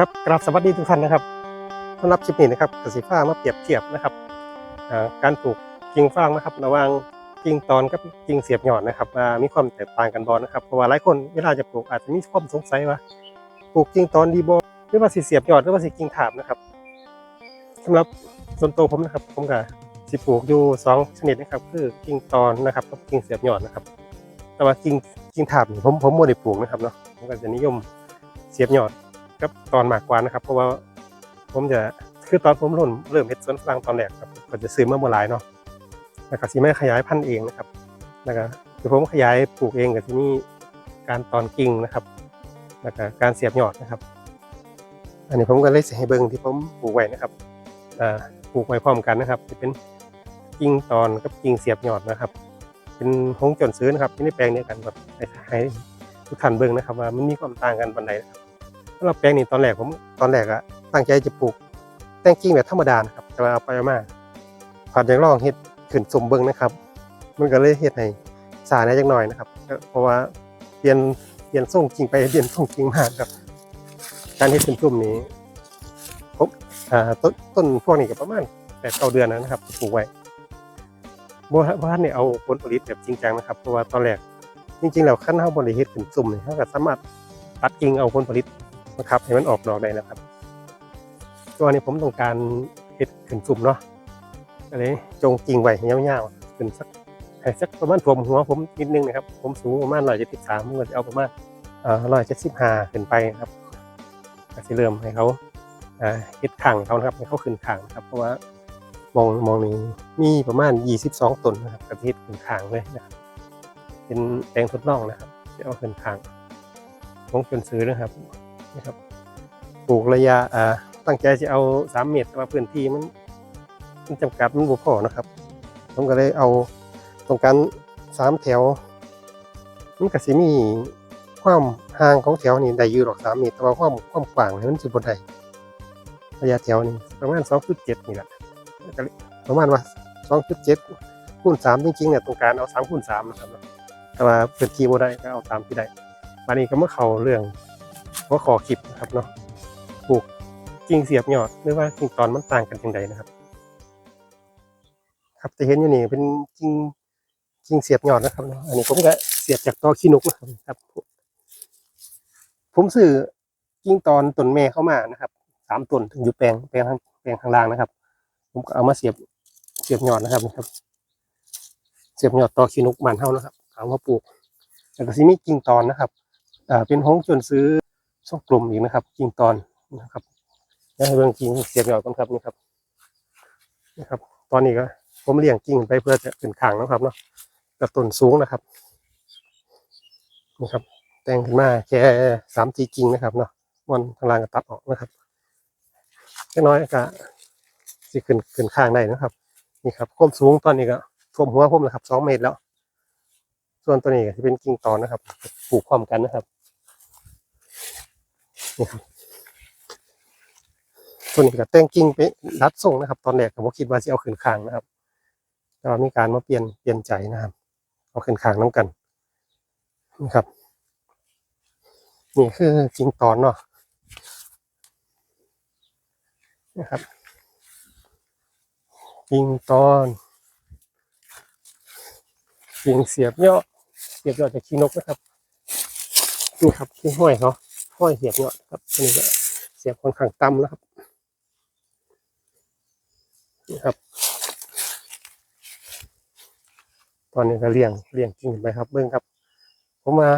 ครับกราบสวัสดีทุกท่านนะครับสำหรับคลิปนี้นะครับกสิฟ้ามาเปรียบเทียบนะครับการปลูกกิ่งฟางนะครับ ระหว่างกิ่งตอนกับกิ่งเสียบหยอดนะครับมีความแตกต่างกันบ่นะครับเพราะว่าหลายคนเวลาจะปลูกอาจจะมีความสงสัยว่าปลูกกิ่งตอนดีบ่หรือว่าสิเสียบหยอดหรือว่าสิกิ่งถาบนะครับสำหรับส่วนตัวผมนะครับ ผมก็สิปลูกอยู่สองชนิดนะครับ คือกิ่งตอนนะครับกับกิ่งเสียบหยอดนะครับ แต่ว่ากิ่งกิ่งถาบนี่ผมผมบ่ได้ปลูกนะครับเนาะผมก็จะนิยมเสียบหยอด กับตอนหมากกว่านะครับ เพราะว่าผมจะคือตอนผมเริ่มเริ่มเฮ็ดสวนฝรั่งตอนแรกครับก็จะซื้อมาบ่หลายเนาะแล้วก็สิมาขยายพันธุ์เองนะครับแล้วก็คือผมขยายปลูกเองกับที่นี่การตอนกิ่งนะครับ แล้วก็การเสียบยอดนะครับ อันนี้ผมก็เลยสิให้เบิ่งที่ผมปลูกไว้นะครับอ่าปลูกไว้พร้อมกันนะครับ จะเป็นกิ่งตอนกับกิ่งเสียบยอดนะครับ เป็นหงจนซื้อนะครับที่ในแปลงเนี้กันแบบให้ทุกท่านเบิ่งนะครับ ว่ามันมีความต่างกันปานใดนะครับ สำหรับแปลงนี้ตอนแรกผมตอนแรกอะตั้งใจจะปลูกแตงกิ้งแบบธรรมดานะครับ แต่ว่าเอาไปมาผัดอย่างลองเฮ็ดขึ้นสมเบิงนะครับ มันก็เลยเฮ็ดให้สาแน่จักหน่อยนะครับ เพราะว่าเปลี่ยนเปลี่ยนส่งกิ่งไปเปลี่ยนส่งกิ่งมากครับ การเฮ็ดเป็นจุ่มนี้ผมอ่าต้นต้นพวกนี้ก็ประมาณแปดเก้าเดือนนะครับปลูกไว้บ่บ่ทันได้เอาผลผลิตแบบจริงจังนะครับเพราะว่าตอนแรกจริงๆแล้วคันเฮาบ่ได้เฮ็ดขึ้นซุ่มนี่ยเฮาก็สามารถตัดกิ่งเอาผลผลิต นะครับให้มันออกดอกได้นะครับ ตัวนี้ผมต้องการเห็ดขึ้นสุ่มเนาะก็เลยจงกิ่งไว้ให้ยาวๆขึ้นสักให้สักประมาณถ่วมหัวผมนิดนึงนะครับ ผมสูงประมาณร้อยเจ็ดสิบสามผมก็จะเอาประมาณร้อยเจ็ดสิบห้าขึ้นไปนะครับก็จะเริ่มให้เขาเห็ดขังเขานะครับให้เขาขึ้นขังครับ เพราะว่ามองมองนี้มีประมาณยี่สิบสองต้นนะครับกระเห็ดขึ้นขังเลยนะครับเป็นแปลงทดลองนะครับจะเอาขึ้นขังของจนซื้อนะครับ นะครับปลูกระยะอ่าตั้งใจจะเอาสามเมตรแต่ว่าพื้นที่มันมันจำกัดมันบ่พอนะครับ ผมก็เลยเอาตรงกันสามแถวมันก็สิมีความห่างของแถวนี้ได้อยู่หรอกสามเมตรแต่ว่าความความกว้างนี่มันสิบ่ได้ระยะแถวนี้ประมาณสองจุดเจ็ดนี่แหละประมาณว่าสองจุดเจ็ดคูณสามจริงๆเนี่ยตรงการเอาสามคูณสามนะครับแต่ว่าพื้นที่บ่ได้ก็เอาตามที่ได้วันนี้ก็มาเข้าเรื่อง ว่าขอคลิปนะครับเนาะปลูกกิ่งเสียบยอดหรือว่ากิ่งตอนมันต่างกันอย่างไรนะครับ ครับจะเห็นอยู่นี่เป็นกิ่งกิ่งเสียบยอดนะครับเนาะอันนี้ผมก็เสียบจากตอขี้นกนะครับ ผมซื้อกิ่งตอนต้นแม่เข้ามานะครับสามต้นถึงอยู่แปลงแปลงข้างแปลงข้างล่างนะครับ ผมก็เอามาเสียบเสียบยอดนะครับนะครับ เสียบยอดตอขี้นกมันเท่านะครับเอามาปลูกแล้วก็สิมีกิ่งตอนนะครับอ่าเป็นห้องจนซื้อ ช่องกลุ่มอีกนะครับกิ่งตอนนะครับแล้วให้เบิ่งกิ่งเสียบหยอดกันครับนี่ครับนะครับ ตอนนี้ก็ผมเลี้ยงกิ่งไปเพื่อจะเป็นขางนะครับเนาะกับต้นสูงนะครับนี่ครับ แต่งขึ้นมาแค่สามจีกิ่งนะครับเนาะวันทางล่างก็ตัดออกนะครับแค่น้อยก็สิขึ้นขึ้นข้างได้นะครับ นี่ครับความสูงตอนนี้ก็ท่วมหัวผมนะครับสองเมตรแล้ว ส่วนตัวนี้ก็จะเป็นกิ่งตอนนะครับปลูกพร้อมกันนะครับ นี่ครับตัวนี้ก็แต่งกิ่งไปรัดส่งนะครับ ตอนแรกผมคิดว่าจะเอาขึ้นคางนะครับแต่ว่ามีการมาเปลี่ยนเปลี่ยนใจนะครับ เอาขึ้นคางน้ำกันนี่ครับ นี่คือกิ่งตอนเนาะนะครับกิ่งตอนกิ่งเสียบยอดเสียบยอดจากขี้นกนะครับนี่ครับที่ห้อยเขา ห้อยเสียบยอดครับอันนี้ก็เสียบค่อนข้างต่ำแล้วครับนี่ครับ ตอนนี้ก็เลี้ยงเลี้ยงกิ่งไปครับเบิ้งครับ ผมมา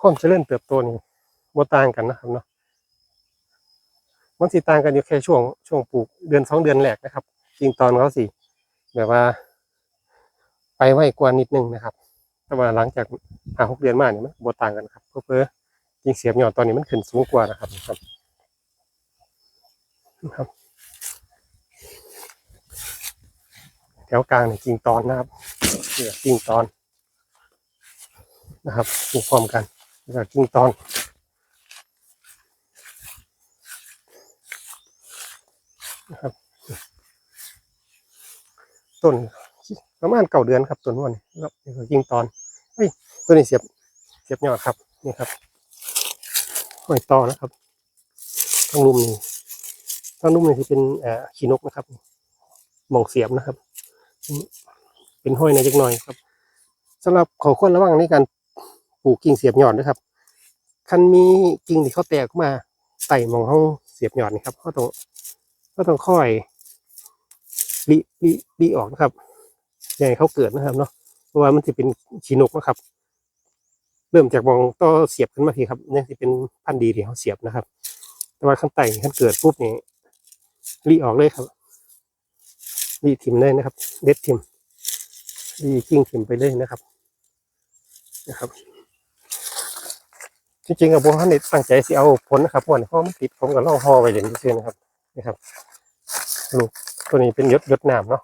ความเจริญเติบโตนี่บ่ต่างกันนะครับเนาะมันสิต่างกันอยู่แค่ช่วงช่วงปลูกเดือนสองเดือนแรกนะครับกิ่งตอนเขาสิแบบว่า ไปไวกว่านิดนึงนะครับ แต่ว่าหลังจากหาหกเดือนมาเนี่ยมันบต่างกันครับ เพื่อ จริงเสียบยอดตอนนี้มันขึ้นสูงกว่านะครับนะครับครับแถวกลางเนี่ยจริงตอนนะครับเนี่ยจริงตอนนะครับปลูกพร้อมกันแล้วก็จริงตอนนะครับต้นประมาณเก้าเดือนครับตัวนู้นแล้วนี่ก็ยิงตอนเฮ้ยตัวนี้เสียบเสียบยอดครับนี่ครับ ห้อยต่อนะครับทั้งลุ่มนี่ทั้งลุ่มนี่ที่เป็นเอ่อขี้นกนะครับมองเสียบนะครับ เป็นห้อยในจักหน่อยครับสำหรับขอควรระวังในการปลูกกิ่งเสียบหยอดนะครับคันมีกิ่งที่เขาแตกมาไต่มองเขาเสียบหยอดนี่ครับเขาต้องเขาต้องค่อยรีรีรีออกนะครับอย่าให้เขาเกิดนะครับเนาะเพราะว่ามันจะเป็นขี้นกนะครับ เริ่มจากมองต่อเสียบขึ้นมาทีครับเนี่ยจะเป็นพันดีที่เขาเสียบนะครับ แต่ว่าข้างใต้ขั้นเกิดปุ๊บนี่รีออกเลยครับรีทิมเลยนะครับ เด็ดทิมรีกิ้งทิมไปเลยนะครับ นะครับจริงๆกับผมท่านนี่ตั้งใจสิเอาผลนะครับเพราะว่าเพราะมันติดผมกับล่องหอไว้เด่นเชื่อนะครับนะครับลูกตัวนี้เป็นยศยศน้ำเนาะ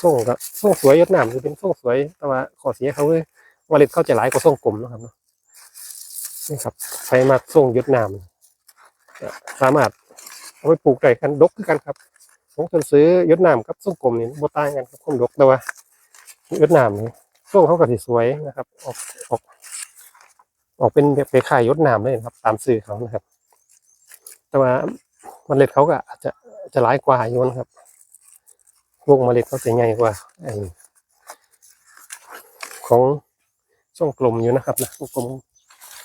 ส่งก็ส่งสวยยศน้ำคือเป็นส่งสวยแต่ว่าขอเสียเขา คือเล็ดเขาจะหลายกว่าส่งกลมนะครับเนาะนี่ครับไฟมากส่งยศน้ำสามารถเอาไปปลูกได้กันดกกันครับผมเคยซื้อยศน้ำกับส่งกลมนี่บ่ต่างกันครับความดกแต่ว่ายศน้ำนี่ส่งเขาก็สิสวยนะครับ ออกออกออกเป็นไปขายยศน้ำเลยครับ ตามสื่อเขานะครับ แต่ว่าเมล็ดเขาก็อาจจะจะร้ายกว่าอยู่นะครับวงเมล็ดเขาจะใหญ่กว่าของ ช่วงกลมอยู่นะครับนะกลม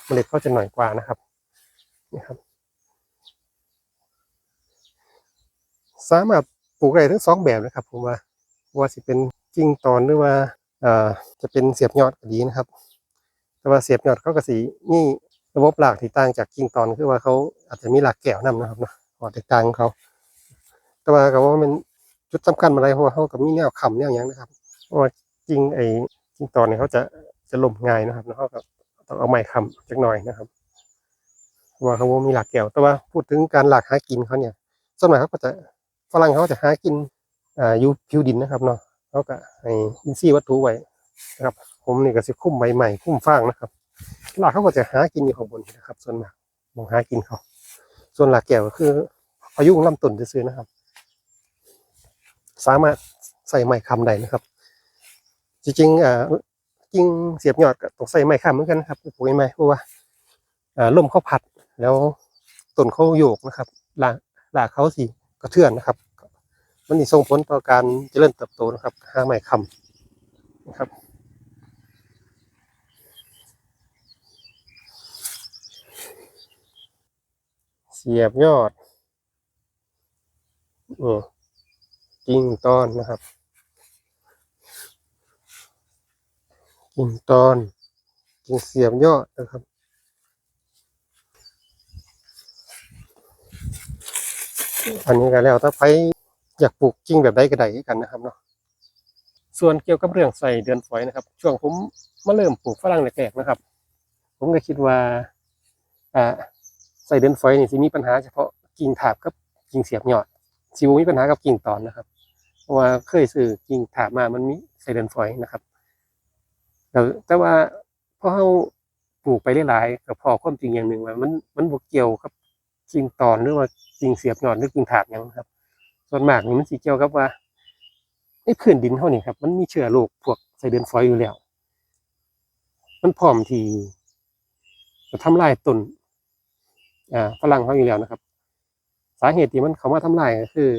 เมล็ดเขาจะหน่อยกว่านะครับนี่ครับ สามารถปลูกได้ทั้งสองแบบนะครับผมว่าว่าสิเป็นกิ่งตอนหรือว่าเอ่อจะเป็นเสียบยอดก็ดีนะครับ แต่ว่าเสียบยอดเขาก็สีนี่ระบบหลากที่ต่างจากกิ่งตอนคือว่าเขาอาจจะมีหลากแก้วนำนะครับเนาะความแตกต่างของเขา แต่ว่าก็ว่ามันจุดสำคัญอะไรเพราะว่าเขากับมีแนวคำแนวอย่างนะครับเพราะว่ากิ่งไอ้กิ่งตอนเนี่ยเขาจะ จะล่มง่ายนะครับแล้วเขาก็ต้องเอาไม้คำจักหน่อยนะครับ ว่าเขาบ่มีหลากแก้วแต่ว่าพูดถึงการหลากหากินเขาเนี่ยส่วนใหญ่เขาก็จะฝรั่งเขาจะหากินอ่าอยู่ผิวดินนะครับเนาะเขาก็ให้อินทรีย์วัตถุไว้นะครับ ผมนี่ก็สิคุ้มใบใหม่คุ้มฟางนะครับหลากเขาก็จะหากินอยู่ข้างบนนะครับ ส่วนมากมองหากินเขา ส่วนหลากแก้วก็คือพายุงลำต้นจะซื้อนะครับ สามารถใส่ไม้คำได้นะครับ จริงๆอ่า กิ่งเสียบยอดก็ต้องใส่ไม้คำเหมือนกันนะครับปลูกไม้เพราะว่าอ่าลมเขาพัดแล้วต้นเขาโยกนะครับหลากหลากเขาสิกระเทือนนะครับ มันนี่ส่งผลต่อการเจริญเติบโตนะครับหาไม้คำนะครับเสียบยอดอืมกิ่งตอนนะครับ กิ่งตอนกิ่งเสียบยอดนะครับ อันนี้ก็แล้วถ้าไปอยากปลูกกิ่งแบบใดก็ได้กันนะครับเนาะส่วนเกี่ยวกับเรื่องใส่เดือนฝอยนะครับ ช่วงผมมาเริ่มปลูกฝรั่งแรกๆนะครับ ผมก็คิดว่าอ่าใส่เดือนฝอยนี่สิมีปัญหาเฉพาะกิ่งถาบกับกิ่งเสียบยอดสิบ่มีปัญหากับกิ่งตอนนะครับ เพราะว่าเคยซื้อกิ่งถาบมามันมีใส่เดือนฝอยนะครับ แต่แต่ว่าพอเฮาปลูกไปหลายๆก็พอความจริงอย่างหนึ่งว่ามันมันบ่เกี่ยวกับกิ่งตอนหรือว่ากิ่งเสียบยอดหรือกิ่งถาบหยังนะครับ ส่วนมากนี่มันสิเกี่ยวกับว่าในพื้นดินเฮานี่ครับ มันมีเชื้อโรคพวกใส่เดือนฝอยอยู่แล้ว มันพร้อมที่จะทำลายต้นอ่าฝรั่งเขาอยู่แล้วนะครับ สาเหตุที่มันเขามาทำลายก็คือ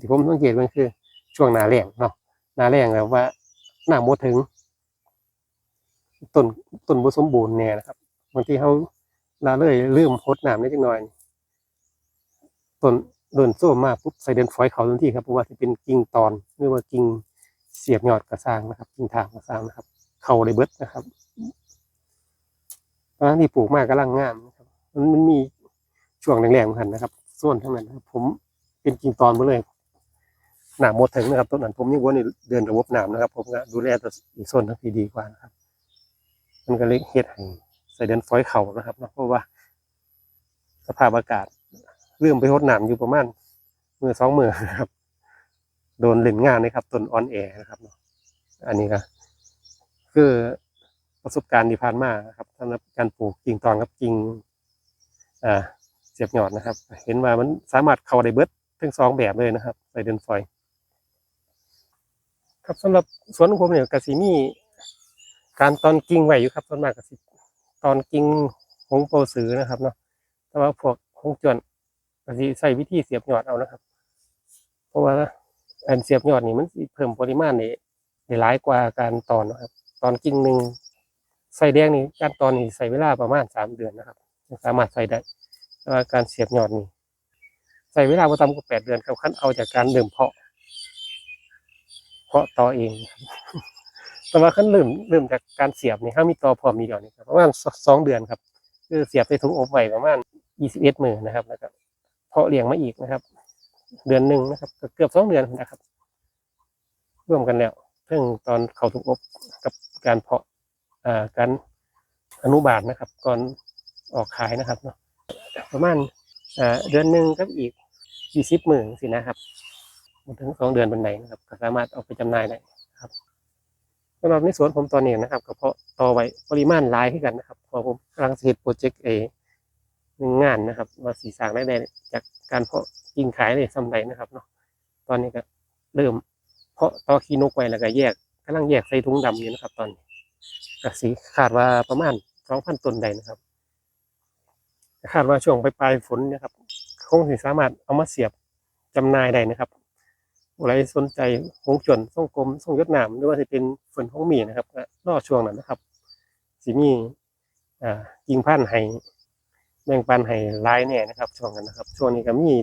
ที่ผมสังเกตมันคือ ช่วงหนาแรงเนาะหนาแรงแล้วว่าหน้าโมถึง ต้นต้นบ่สมบูรณ์เนี่ยนะครับบางทีเขาลาเลยลืมพดน้ำนิดหน่อยต้นเดินโซ่มากปุ๊บใส่เดินฝอยเขาทันทีครับเพราะว่าที่เป็นกิ่งตอนหรือว่ากิ่งเสียบยอดกระสร้างนะครับกิ่งทางกระสร้างนะครับ เขาเลยเบิดนะครับตอนนั้นที่ปลูกมากกำลังงามนะครับ มันมีช่วงแรงๆเหมือนกันนะครับ ส่วนทั้งนั้นครับ ผมเป็นกิ่งตอนมาเลยหนามหมดถึงนะครับต้นนั้นผมยังว่าในเดินระบบน้ำนะครับ ผมก็ดูแลตัวอีกส่วนทั้งทีดีกว่านะครับ มันก็เล็กเฮ็ดให้ใส่เดินฟอยเข่านะครับเพราะว่าสภาพอากาศเริ่มไปหดหน้ำอยู่ประมาณมือสองมือนะครับ โดนเล่นงานนะครับต้นออนแอร์นะครับอันนี้ก็คือประสบการณ์ที่ผ่านมานะครับสำหรับการปลูกกิ่งตอนกับกิ่งอ่าเสียบยอดนะครับ เห็นว่ามันสามารถเข้าได้เบิดทั้งสองแบบเลยนะครับใส่เดินฟอย ครับสำหรับสวนของผมเนี่ยกระสิมี การตอนกิ่งไว้อยู่ครับส่วนมากกสิตอนกิ่งหงโปสือนะครับเนาะแต่ว่าพวกหงจวนก็สิใส่วิธีเสียบยอดเอานะครับ เพราะว่าอันเสียบยอดนี่มันเพิ่มปริมาณนี่ได้หลายกว่าการตอนนะครับ ตอนกิ่งหนึ่งใส่แดงนี่การตอนนี่ใส่เวลาประมาณสามเดือนนะครับสามารถใส่ได้แต่ว่าการเสียบยอดนี่ใส่เวลาประต่ำกว่าแปดเดือนครับขั้นเอาจากการเริ่มเพาะ เพาะต่อเองครับ แต่ว่าขั้นเริ่มเริ่มจากการเสียบนี่ถ้ามีต่อพร้อมมีเดียวนี่ครับประมาณสองเดือนครับคือเสียบใส่ถุงอบไว้ประมาณยี่สิบเอ็ดมือนะครับแล้วก็เพาะเลี้ยงมาอีกนะครับ เดือนหนึ่งนะครับเกือบสองเดือนนะครับ ร่วมกันแล้วเพิ่งตอนเขาถุงอบกับการเพาะอ่าการอนุบาลนะครับ ก่อนออกขายนะครับเนาะประมาณอ่าเดือนหนึ่งกับอีกยี่สิบหมือสินะครับหมถึงสองเดือนบนไหนนะครับก็สามารถเอาไปจำหน่ายได้ สำหรับในสวนผมตอนนี้นะครับก็เพาะต่อไว้ปริมาณหลายขึ้นกันนะครับพอผมกำลังจะเฮ็ดโปรเจกต์เอหนึ่งงานนะครับว่าสีสางได้ได้จากการเพาะยิงขายเลยสำไรนะครับเนาะตอนนี้ก็เริ่มเพาะต่อขี้นกไว้แล้วก็แยกกำลังแยกใส่ถุงดำอยู่นะครับ ตอนนี้ก็สีคาดว่าประมาณสองพันต้นใดนะครับคาดว่าช่วงปลายๆฝนนะครับคงสิสามารถเอามาเสียบจำหน่ายได้นะครับ อะไรสนใจหงจวนส่งกลมส่งยศนามหรือว่าจะเป็นฝนของหมีนะครับก็รอช่วงนั้นนะครับสิมีอ่ายิงพันธุ์ให้แบ่งปันให้ลายแน่นะครับ ช่วงนั้นนะครับ ช่วงนี้ก็มี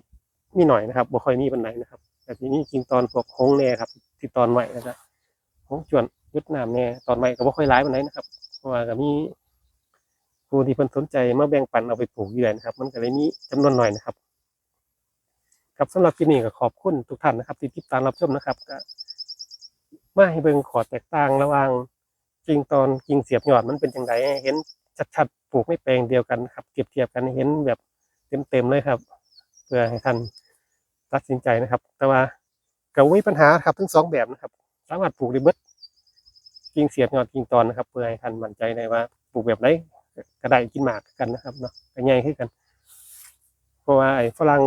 มีหน่อยนะครับบ่ค่อยมีปันไหนนะครับ แต่ทีนี้จริงตอนพวกหงแน่ครับที่ตอนใหม่นะครับหงจวนยศนามแน่ตอนใหม่ก็บ่ค่อยร้ายปันไหนนะครับเพราะว่าก็มีผู้ที่เพิ่นสนใจมาแบ่งปันเอาไปปลูกอยู่เลยนะครับ มันก็เลยมีจำนวนหน่อยนะครับ ครับสำหรับคลิปนี้ก็ขอบคุณทุกท่านนะครับที่ติดตามรับชมนะครับก็มาให้เบิ่งขอแตกต่างระหว่างจริงตอนจริงเสียบยอดมันเป็นจังไดเห็นชัดๆปลูกไม่แปลงเดียวกันครับเทียบเทียบกันเห็นแบบเต็มๆเลยครับ เพื่อให้ท่านตัดสินใจนะครับ แต่ว่าก็มีปัญหาครับทั้งสองแบบนะครับ สามารถปลูกได้เบิดจริงเสียบยอดจริงตอนนะครับ เพื่อให้ท่านมั่นใจได้ว่าปลูกแบบไหนก็ได้กินหมากกันนะครับเนาะก็ง่ายขึ้นกัน เพราะว่าไอ้ฝรั่ง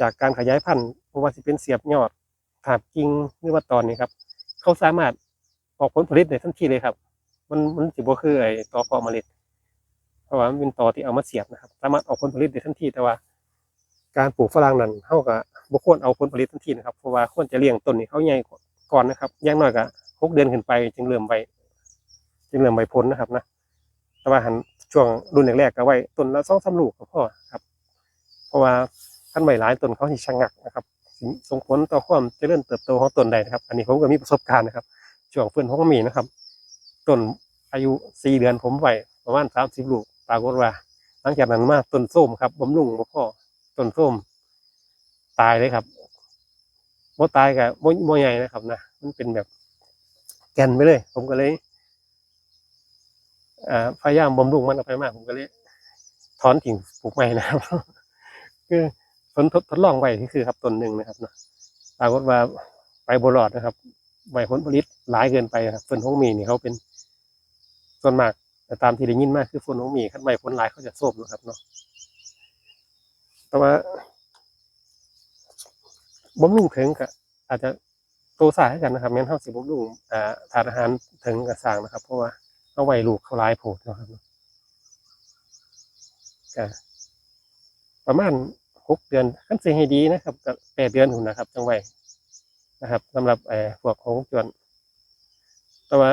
จากการขยายพันธุ์เพราะว่าสิเป็นเสียบยอดถาบกิ่งหรือว่าตอนนี้ครับ เขาสามารถออกผลผลิตได้ทันทีเลยครับ มันมันสิบ่คือไอ้ตอเพาะเมล็ด เพราะว่ามันเป็นตอที่เอามาเสียบนะครับ สามารถออกผลผลิตได้ทันทีแต่ว่า การปลูกฝรั่งนั้นเขาก็บ่ควรเอาผลผลิตทันทีนะครับเพราะว่าควรจะเลี้ยงต้นนี้เขาใหญ่ก่อนนะครับอย่างน้อยก็หกเดือนขึ้นไปจึงเริ่มใบจึงเริ่มใบผลนะครับนะแต่ว่าหันช่วงรุ่นแรกๆก็ไว้ต้นละสองสามลูกก็พอครับ เพราะว่า ขั้นใบหลายต้นเขาที่ชะงักนะครับส่งผลต่อความเจริญเติบโตของต้นใดนะครับ อันนี้ผมก็มีประสบการณ์นะครับช่วงเพื่อนผมก็มีนะครับต้นอายุสี่เดือนผมไวประมาณสามสิบลูกปรากฏว่า หลังจากนั้นมาต้นส้มครับบำรุงบ่พ่อต้นส้ม ตายเลยครับบ่ตายกับบ่บ่ใหญ่นะครับนะมันเป็นแบบแกนไปเลย ผมก็เลยพยายามบำรุงมันเอาไปมาก ผมก็เลย ถอนทิ้งปลูกใหม่นะครับ คือ ทดทดลองไว้ที่คือครับต้นหนึ่งนะครับเนาะปรากฏว่าไปบรอดนะครับใบผลผลิตหลายเกินไปครับฝนของมีนี่เขาเป็นส่วนมากแต่ตามที่ได้ยินมากคือฝนของมีขั้นใบผลหลายเขาจะโซบนะครับเนาะแต่ว่าบำรุงถึงก็อาจจะโตสายกันนะครับแม้นเท่าสิบำรุงอ่าทานอาหารถึงกับสร้างนะครับ เพราะว่าเอาไว้ลูกเขาลายโผดเนะครับเนาะก็ประมาณ หกเดือนขั้นเสียให้ดีนะครับก็แปดเดือนหุ่นนะครับจังไว้นะครับสำหรับเอ่อพวกของจวนแต่ว่า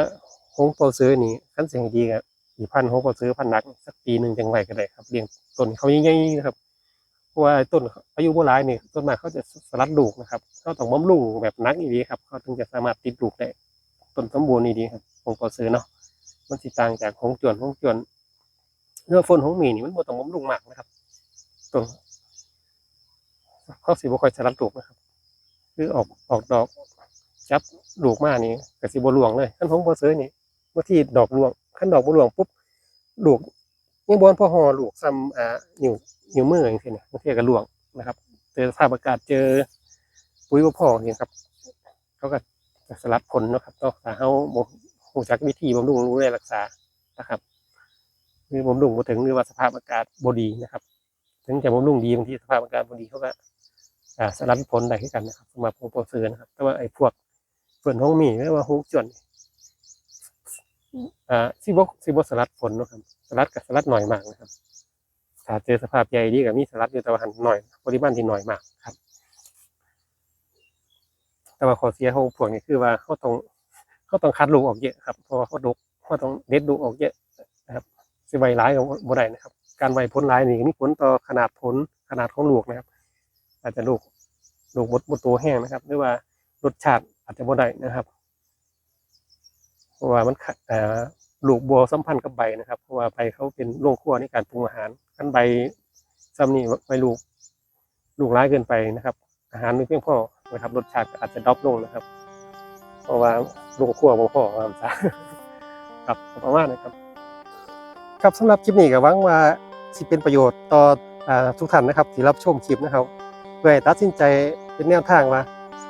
หงโปรซื้อนี่ขั้นเสียให้ดีครับอีพันหงโปรซื้อพันนักสักปีหนึ่งจังไว้ก็ได้ครับเลี้ยงต้นเขาใหญ่ๆนะครับเพราะว่าต้นอายุโบราณนี่ต้นมากเขาจะสลัดลูกนะครับเขาต้องบำรุงแบบนักอีดีครับเขาถึงจะสามารถติดลูกได้ต้นสมบูรณ์อีดีครับหงโปรซื้อเนาะมันสิต่างจากหงจวนหงจวนเนื้อฝนหงหมีนี่มันบ่ต้องบำรุงมากนะครับต้น เขาสิบ่ค่อยสลัดลูกนะครับ คือออกออกดอกจับลูกมากนี่กสิบหลวงเลยขั้นหงโปรซื้อนี่เมื่อที่ดอกหลวงขั้นดอกบหลวงปุ๊บลูกยังบอนพอหอลูกซ้ำอ่านิ้วนิ้วมืออย่างเงี้ยบางทีก็หลวงนะครับเจอสภาพอากาศเจอปุ๋ยบ่พออย่างเงี้ยครับ เขาก็สลัดผลนะครับต้องถ้าเขาบ่รู้จักวิธีบำรุงรู้แลรักษานะครับคือบำรุงบ่ถึงหรือว่าสภาพอากาศบ่ดีนะครับ ถึงจะบำรุงดีบางทีสภาพอากาศบ่ดีเขาก็ อ่าสลัดผลได้คือกันนะครับสำหรับโปรเซอร์นะครับ แต่ว่าไอ้พวกเฟิ่นห้องหมีหรือว่าฮงจวนอ่าซิบกซิบสลัดผลเนาะครับสลัดกับสลัดหน่อยมากนะครับถ้าเจอสภาพใหญ่ดีก็มีสลัดอยู่แต่ว่าหันหน่อยปริมาณที่น้อยมากครับ แต่ว่าข้อเสียของพวกนี้คือว่าเขาต้องเขาต้องคัดลูกออกเยอะครับเพราะว่าเขาดกเขาต้องเด็ดลูกออกเยอะนะครับสิไวร้ายก็บ่ได้นะครับ การไวผลร้ายนี่มีผลต่อขนาดผลขนาดของลูกนะครับ อาจจะลูกลูกบดบดตัวแห้งนะครับ หรือว่ารสชาติอาจจะบ่ได้นะครับ เพราะว่ามันขะเอ่อลูกบัวสัมพันธ์กับใบนะครับ เพราะว่าใบเขาเป็นโรงครัวในการปรุงอาหารกันใบซ้ำนี่ใบลูกลูกร้ายเกินไปนะครับ อาหารไม่เพียงพอนะครับรสชาติอาจจะดรอปลงนะครับ เพราะว่าโรงครัวบ่พอว่าซั่นซะครับประมาณนะครับ ครับสำหรับคลิปนี้ก็หวังว่าสิเป็นประโยชน์ต่ออทุกท่านนะครับที่รับชมคลิปนะครับ เพื่อให้ตัดสินใจเป็นแนวทางว่า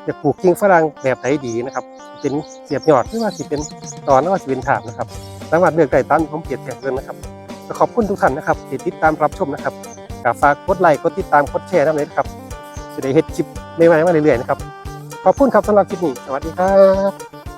จะปลูกกิ่งฝรั่งแบบไหนดีนะครับ เป็นเสียบยอดหรือว่าสิเป็นตอนหรือว่าสิเป็นถามนะครับ สามารถเลือกได้ตามที่ผมเปรียบเทียบเลยนะครับขอบคุณทุกท่านนะครับที่ติดตามรับชมนะครับกฝากกดไลค์กดติดตามกดแชร์ด้วยนะครับจะได้เห็นคลิปใหม่ๆมาเรื่อยๆนะครับขอบคุณครับสำหรับคลิปนี้สวัสดีครับ